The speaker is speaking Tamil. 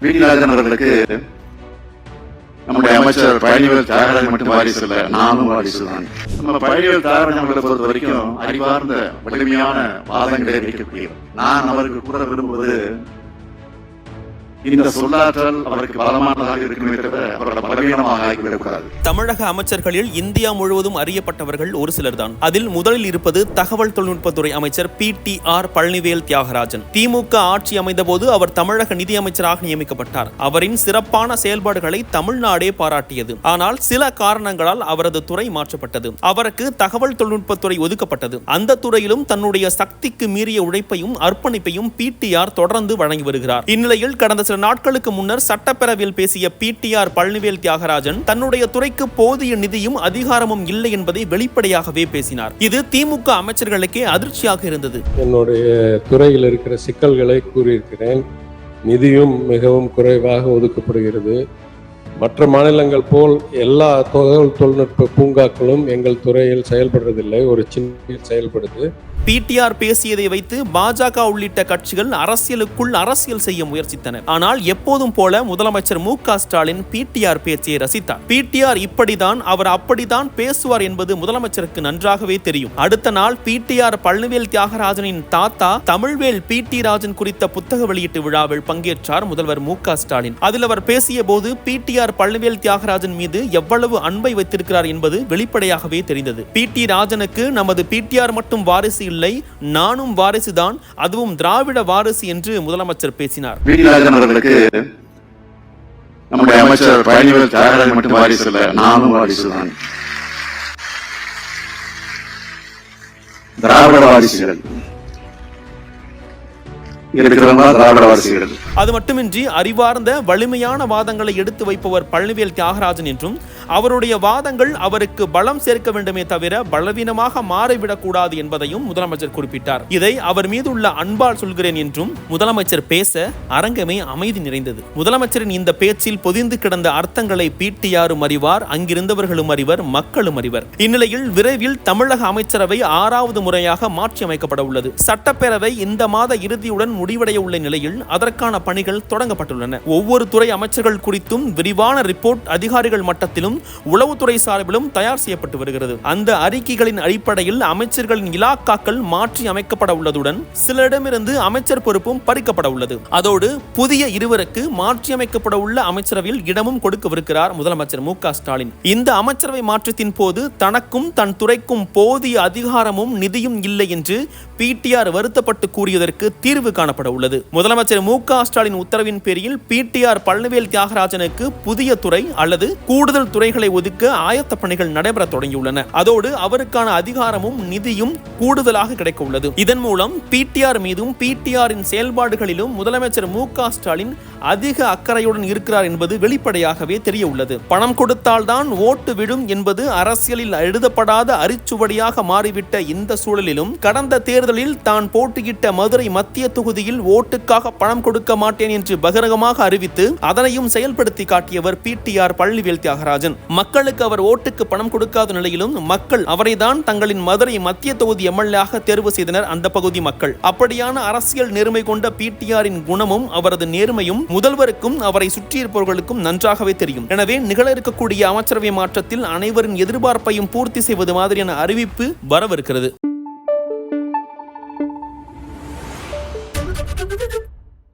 வீரராஜன் அவர்களுக்கு நம்முடைய அமைச்சர் பழனிவேல் தியாகராஜன் மட்டும் வாரிசு இல்லை நானும் வாரிசு தான். நம்ம பழனிவேல் தியாகராஜன் அவர்களை பொறுத்த வரைக்கும் அறிவார்ந்த வலிமையான வாதங்களை வைக்கக்கூடியவர். நான் அவருக்கு கூற விரும்புவது இந்த சொல்லாற்றல் அவருக்கு பலமானதாக இருக்குமே தவிர அவரோட பலவீனமாக ஆகிவிடக்கூடாது. தமிழக அமைச்சர்களில் இந்தியா முழுவதும் அறியப்பட்டவர்கள் ஒரு சிலர்தான். அதில் முதலில் இருப்பது தகவல் தொழில்நுட்பத்துறை அமைச்சர் P T R Palanivel Thiagarajan. DMK ஆட்சி அமைந்தபோது அவர் தமிழக நிதியமைச்சராக நியமிக்கப்பட்டார். அவரின் சிறப்பான செயல்பாடுகளை தமிழ்நாடே பாராட்டியது. ஆனால் சில காரணங்களால் அவரது துறை மாற்றப்பட்டது. அவருக்கு தகவல் தொழில்நுட்பத்துறை ஒதுக்கப்பட்டது. அந்த துறையிலும் தன்னுடைய சக்திக்கு மீறிய உழைப்பையும் அர்ப்பணிப்பையும் பி டி ஆர் தொடர்ந்து வழங்கி வருகிறார். இந்நிலையில் கடந்த சில நாட்களுக்கு முன்னர் சட்டப்பேரவையில் பேசிய பிடிஆர் பழனிவேல் தியாகராஜன் தன்னுடைய துறைக்கு போதிய நிதியும் அதிகாரமும் இல்லை என்பதை வெளிப்படையாகவே பேசினார். இது திமுக அமைச்சர்களுக்கே அதிர்ச்சியாக இருந்தது. என்னுடைய துறையில் இருக்கிற சிக்கல்களை கூறியிருக்கிறேன். நிதியும் மிகவும் குறைவாக ஒதுக்கப்படுகிறது. மற்ற மாநிலங்கள் போல் எல்லா தகவல் தொழில்நுட்ப பூங்காக்களும் எங்கள் துறையில் செயல்படுறதில்லை. ஒரு சின்ன செயல்படுது. பிடிஆர் பேசியதை வைத்து பாஜக உள்ளிட்ட கட்சிகள் அரசியலுக்குள் அரசியல் செய்ய முயற்சித்தன ஆனால் எப்போதும் போல முதலமைச்சர் மு க ஸ்டாலின் பிடிஆர் பேச்சியை ரசித்தார். பிடிஆர் இப்படிதான் அவர் அப்படித்தான் பேசுவார் என்பது முதலமைச்சருக்கு நன்றாகவே தெரியும். அடுத்த நாள் பிடிஆர் பழனிவேல் தியாகராஜனின் தாத்தா தமிழ்வேல் பி டி ராஜன் குறித்த புத்தக வெளியீட்டு விழாவில் பங்கேற்றார் முதல்வர் மு க ஸ்டாலின். அதில் அவர் பேசிய போது பிடிஆர் பழனிவேல் தியாகராஜன் மீது எவ்வளவு அன்பை வைத்திருக்கிறார் என்பது வெளிப்படையாகவே தெரிந்தது. பி டி ராஜனுக்கு நமது பிடிஆர் மட்டும் வாரிசு இல்லை நானும் வாரிசுதான் அதுவும் திராவிட வாரிசு என்று முதலமைச்சர் பேசினார். நம்முடைய அமைச்சர் பழனிவேல் தியாகராஜன் மட்டும் வாரிசு இல்ல நானும் வாரிசு தான் திராவிட வாரிசுகள். இருக்கிறவங்க திராவிட வாரிசுகள். அது மட்டுமின்றி அறிவார்ந்த வலிமையான வாதங்களை எடுத்து வைப்பவர் பழனிவேல் தியாகராஜன் என்றும் அவருடைய வாதங்கள் அவருக்கு பலம் சேர்க்க வேண்டுமே தவிர பலவீனமாக மாறிவிடக்கூடாது என்பதையும் முதலமைச்சர் குறிப்பிட்டார். இதை அவர் மீது உள்ள அன்பால் சொல்கிறேன் என்றும் முதலமைச்சர் பேச அரங்கமே அமைதி நிறைந்தது. முதலமைச்சரின் இந்த பேச்சில் பொதிந்து கிடந்த அர்த்தங்களை பீட்டியாரும் அறிவார் அங்கிருந்தவர்களும் அறிவர் மக்களும் அறிவர். இந்நிலையில் விரைவில் தமிழக அமைச்சரவை ஆறாவது முறையாக மாற்றி அமைக்கப்பட உள்ளது. சட்டப்பேரவை இந்த மாத இறுதியுடன் முடிவடைய உள்ள நிலையில் அதற்கான பணிகள் தொடங்கப்பட்டுள்ளன. ஒவ்வொரு துறை அமைச்சர்கள் குறித்தும் விரிவான ரிப்போர்ட் அதிகாரிகள் மட்டத்திலும் உளவுத்துறை சார்பிலும் தயார் செய்யப்பட்டு வருகிறது. அந்த அறிக்கைகளின் அடிப்படையில் அமைச்சர்களின் இலாக்காக்கள் மாற்றி அமைக்கப்பட உள்ளதுடன் சிலரிடமிருந்து அமைச்சர் பொறுப்பும் பறிக்கப்பட உள்ளது. அதோடு புதிய இருவருக்கு மாற்றி அமைக்கப்பட உள்ள அமைச்சரவையில் இடமும் கொடுக்கவிருக்கிறார் முதலமைச்சர் மு ஸ்டாலின். இந்த அமைச்சரவை மாற்றத்தின் போது தனக்கும் தன் துறைக்கும் போதிய அதிகாரமும் நிதியும் இல்லை என்று பிடிஆர் வருத்தப்பட்டு கூறியதற்கு தீர்வு காணப்பட உள்ளது. முதலமைச்சர் மு ஸ்டாலின் உத்தரவின் பேரில் பிடிஆர் பழனிவேல் தியாகராஜனுக்கு புதிய துறை அல்லது கூடுதல் துறை துறைகளை ஒதுக்க ஆயத்த பணிகள் நடைபெற தொடங்கியுள்ளன. அதோடு அவருக்கான அதிகாரமும் நிதியும் கூடுதலாக கிடைக்க உள்ளது. இதன் மூலம் பிடிஆர் மீதும் பிடிஆரின் செயல்பாடுகளிலும் முதலமைச்சர் மு ஸ்டாலின் அதிக அக்கறையுடன் இருக்கிறார் என்பது வெளிப்படையாகவே தெரிய உள்ளது பணம் கொடுத்தால்தான் ஓட்டு விடும் என்பது அரசியலில் எழுதப்படாத அரிச்சுவடியாக மாறிவிட்ட இந்த சூழலிலும் கடந்த தேர்தலில் தான் போட்டியிட்ட மதுரை மத்திய தொகுதியில் ஓட்டுக்காக பணம் கொடுக்க மாட்டேன் என்று பகிரங்கமாக அறிவித்து அதனையும் செயல்படுத்தி காட்டியவர் பிடிஆர் பழனிவேல் தியாகராஜன். மக்களுக்கு அவர் ஓட்டுக்கு பணம் கொடுக்காத நிலையிலும் மக்கள் அவரைதான் தங்களின் மதுரை மத்திய தொகுதி எம்எல்ஏ தேர்வு செய்தனர் அந்த பகுதி மக்கள். அப்படியான அரசியல் நேர்மை கொண்ட பிடிஆரின் குணமும் அவரது நேர்மையும் முதல்வருக்கும் அவரை சுற்றியிருப்பவர்களுக்கும் நன்றாகவே தெரியும். எனவே நிகழ இருக்கக்கூடிய அமைச்சரவை மாற்றத்தில் அனைவரின் எதிர்பார்ப்பையும் பூர்த்தி செய்வது மாதிரியான அறிவிப்பு வரவிருக்கிறது.